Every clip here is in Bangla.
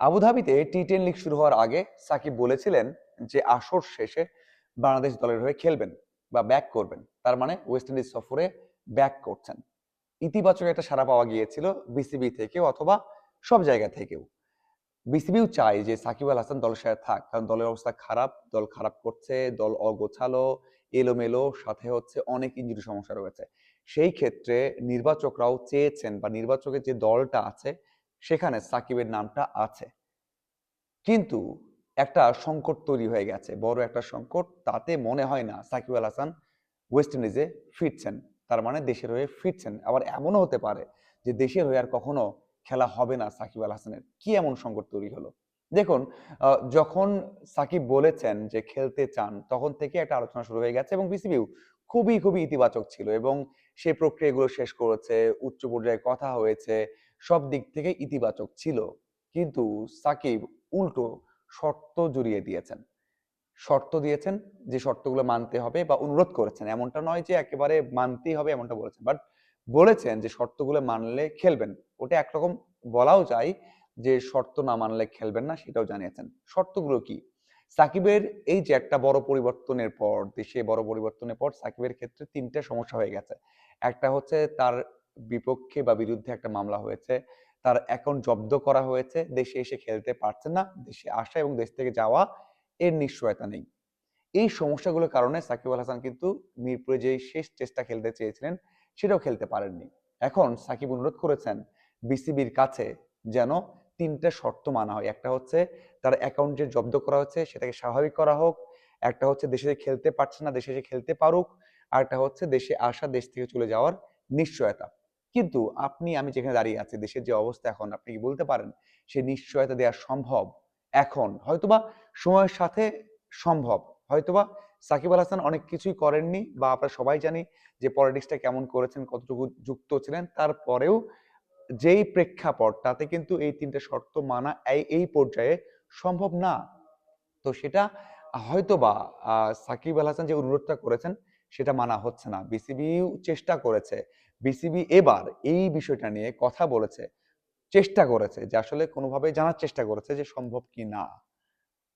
আবুধাবিতে টি টেন লিগ শুরু হওয়ার আগে সাকিব বলেছিলেন যে আসর শেষে বাংলাদেশ দলের হয়ে খেলবেন বা ব্যাক করবেন। তার মানে ওয়েস্ট ইন্ডিজ সফরে ব্যাক করছেন। ইতিবাচক একটা সাড়া পাওয়া গিয়েছিল বিসিবি থেকেও অথবা সব জায়গা থেকেও। বিসিবিও চায় যে সাকিব আল হাসান দলের সাথে থাক, কারণ দলের অবস্থা খারাপ, দল খারাপ করছে, দল অগোছালো, এলোমেলো, সাথে হচ্ছে অনেক ইঞ্জুরি সমস্যা রয়েছে। সেই ক্ষেত্রে নির্বাচকরাও চেয়েছেন বা নির্বাচকের যে দলটা আছে সেখানে সাকিবের নামটা আছে। কিন্তু একটা সংকট তৈরি হয়ে গেছে, বড় একটা সংকট। তাতে মনে হয় না সাকিব আল হাসান ওয়েস্ট ইন্ডিজে ফিরছেন, তার মানে দেশের হয়ে ফিরছেন। আবার এমনও হতে পারে যে দেশের হয়ে আর কখনো খেলা হবে না সাকিব আল হাসানের। কি এমন সংকট তৈরি হলো? দেখুন যখন সাকিব বলেছেন যে খেলতে চান, তখন থেকে একটা আলোচনা শুরু হয়ে গেছে এবং বিসিবিও খুবই খুবই ইতিবাচক ছিল এবং সেই প্রক্রিয়াগুলো শেষ করেছে, উচ্চ পর্যায়ে কথা হয়েছে সব দিক থেকে ইতিবাচক ছিল। কিন্তু সাকিব উল্টো শর্ত জুড়িয়ে দিয়েছেন। শর্ত দিয়েছেন যে শর্তগুলো মানতে হবে বা অনুরোধ করেছেন। এমনটা নয় যে একেবারে মানতেই হবে এমনটা বলেছেন। বাট বলেছেন যে শর্তগুলো মানলে খেলবেন। ওটা একরকম বলাও যায় যে শর্ত না মানলে খেলবেন না সেটাও জানিয়েছেন। শর্তগুলো কি? সাকিবের এই যে একটা বড় পরিবর্তনের পর, দেশে বড় পরিবর্তনের পর সাকিবের ক্ষেত্রে তিনটা সমস্যা হয়ে গেছে। একটা হচ্ছে তার বিপক্ষে বা বিরুদ্ধে একটা মামলা হয়েছে, তার অ্যাকাউন্ট জব্দ করা হয়েছে, দেশে এসে খেলতে পারছে না, দেশে আসা এবং দেশ থেকে যাওয়া এর নিশ্চয়তা নেই। এই সমস্যাগুলোর কারণে সাকিব আল হাসান কিন্তু মিরপুরে যে শেষ টেস্টটা খেলতে চেয়েছিলেন, সেটাও খেলতে পারেননি। এখন সাকিব অনুরোধ করেছেন বিসিবির কাছে যেন তিনটা শর্ত মানা হয়। একটা হচ্ছে তার অ্যাকাউন্ট যে জব্দ করা হচ্ছে সেটাকে স্বাভাবিক করা হোক। একটা হচ্ছে দেশে খেলতে পারছে না, দেশে এসে খেলতে পারুক। আর একটা হচ্ছে দেশে আসা, দেশ থেকে চলে যাওয়ার নিশ্চয়তা। কিন্তু আপনি, আমি যেখানে দাঁড়িয়ে আছি, দেশের যে অবস্থা এখন, আপনি কি বলতে পারেন? সে নিশ্চয়তা দেওয়া সম্ভব এখন? হয়তোবা সময়ের সাথে সম্ভব। হয়তোবা সাকিব আল হাসান অনেক কিছুই করেননি বা আমরা সবাই জানি যে পলিটিক্সটা কেমন করেছেন, কতটুকু যুক্ত ছিলেন। তারপরেও যেই প্রেক্ষাপট, তাতে কিন্তু এই তিনটে শর্ত মানা এই এই পর্যায়ে সম্ভব না। তো সেটা হয়তোবা সাকিব আল হাসান যে অনুরোধটা করেছেন সেটা মানা হচ্ছে না। বিসিবিও চেষ্টা করেছে। বিসিবি এবার এই বিষয়টা নিয়ে কথা বলেছে, চেষ্টা করেছে যে আসলে কোনোভাবে জানার চেষ্টা করেছে যে সম্ভব কি না।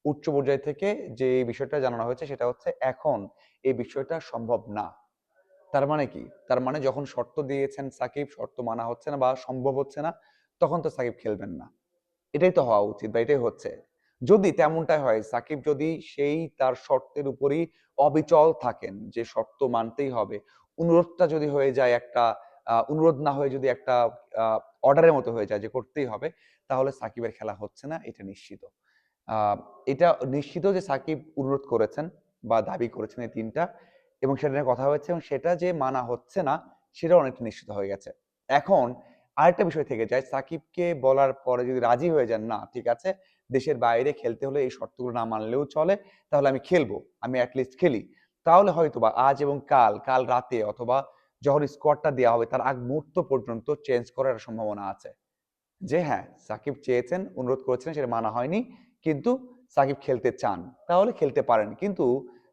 উচ্চ পর্যায় থেকে যে বিষয়টা জানানো হয়েছে সেটা হচ্ছে এখন এই বিষয়টা সম্ভব না। তার মানে কি? তার মানে যখন শর্ত দিয়েছেন সাকিব, শর্ত মানা হচ্ছে না বা সম্ভব হচ্ছে না, তখন তো সাকিব খেলবেন না। এটাই তো হওয়া উচিত বা এটাই হচ্ছে। যদি তেমনটাই হয়, সাকিব যদি সেই তার শর্তের উপরই অবিচল থাকেন, যে শর্ত মানতেই হবে, অনুরোধটা যদি হয়ে যায় একটা অনুরোধ না হয়ে যদি একটা অর্ডারের মতো হয়ে যায় যে করতেই হবে, তাহলে সাকিবের খেলা হচ্ছে না, এটা নিশ্চিত। এটা নিশ্চিত যে সাকিব অনুরোধ করেছেন বা দাবি করেছেন এই তিনটা এবং সেটা নিয়ে কথা হয়েছে এবং সেটা যে মানা হচ্ছে না সেটা অনেকটা নিশ্চিত হয়ে গেছে। এখন আরেকটা বিষয় থেকে যায়, সাকিবকে বলার পরে যদি রাজি হয়ে যান, না, ঠিক আছে দেশের বাইরে খেলতে হলে এই শর্তগুলো না মানলেও চলে, তাহলে আমি খেলব, আমি অ্যাটলিস্ট খেলি। তাহলে হয়তো বা আজ এবং কাল কাল রাতে অথবা যখন স্কোয়াডটা দেওয়া হবে, তার আগ মুহূর্ত পর্যন্ত চেঞ্জ করার সম্ভাবনা আছে। যে হ্যাঁ সাকিব চেয়েছেন, অনুরোধ করেছিলেন, সেটা মানা হয়নি, কিন্তু সাকিব খেলতে চান, তাহলে খেলতে পারেন। কিন্তু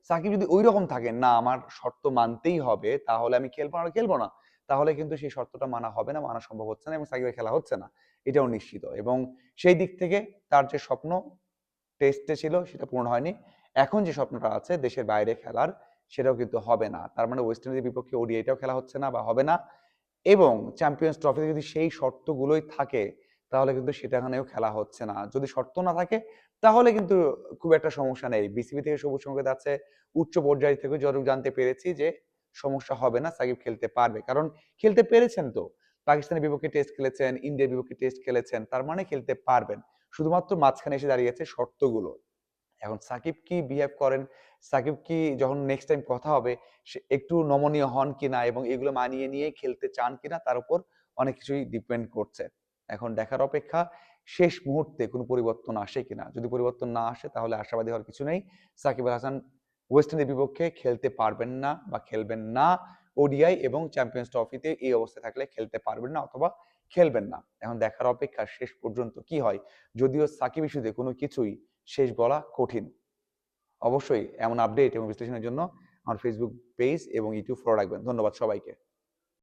সাকিব যদি ওই রকম থাকে না, আমার শর্ত মানতেই হবে, তাহলে আমি খেলব না খেলব না। তাহলে কিন্তু সেই শর্তটা মানা হবে না, মানা সম্ভব হচ্ছে না এবং সাকিবের খেলা হচ্ছে না। এটাও নিশ্চিত। এবং সেই দিক থেকে তার যে স্বপ্ন টেস্টে ছিল সেটা পূরণ হয়নি। এখন যে স্বপ্নটা আছে দেশের বাইরে খেলার সেটাও কিন্তু হবে না। তার মানে ওয়েস্ট ইন্ডিজের বিপক্ষে ওডিআইটাও খেলা হচ্ছে না বা হবে না। এবং চ্যাম্পিয়ন্স ট্রফিতে যদি সেই শর্তগুলোই থাকে, তাহলে কিন্তু সেটাখানেও খেলা হচ্ছে না। যদি শর্ত না থাকে, তাহলে কিন্তু খুব একটা সমস্যা নেই। বিসিবি থেকে সবুজ সংকেত আছে। উচ্চ পর্যায় থেকে যতটুকু জানতে পেরেছি যে সমস্যা হবে না, সাকিব খেলতে পারবে। কারণ খেলতে পেরেছেন তো। পাকিস্তানের বিপক্ষে টেস্ট খেলেছেন, ইন্ডিয়ার বিপক্ষে টেস্ট খেলেছেন, তার মানে খেলতে পারবেন। শুধুমাত্র মাঝখানে এসে দাঁড়িয়েছে শর্তগুলো। এখন সাকিব কি বিহেভ করেন? সাকিব কি যখন নেক্সট টাইম কথা হবে, সে একটু নমনীয় হন কিনা এবং এগুলো মানিয়ে নিয়ে খেলতে চান কিনা, তার উপর অনেক কিছুই ডিপেন্ড করছে। এখন দেখার অপেক্ষা, শেষ মুহূর্তে কোনো পরিবর্তন আসে কিনা? যদি পরিবর্তন না আসে, তাহলে আশাবাদী হওয়ার কিছু নেই। সাকিব আল হাসান ওয়েস্ট ইন্ডিজের বিপক্ষে খেলতে পারবেন না বা খেলবেন না। ওডিআই এবং চ্যাম্পিয়ন্স ট্রফিতে এই অবস্থায় থাকলে খেলতে পারবেন না অথবা খেলবেন না। এখন দেখার অপেক্ষা শেষ পর্যন্ত কি হয়? যদিও সাকিব ইস্যুতে কোনো কিছুই শেষ বলা কঠিন। অবশ্যই এমন আপডেট এবং বিশ্লেষণের জন্য আমার ফেসবুক পেজ এবং ইউটিউব ফলো রাখবেন। ধন্যবাদ সবাইকে।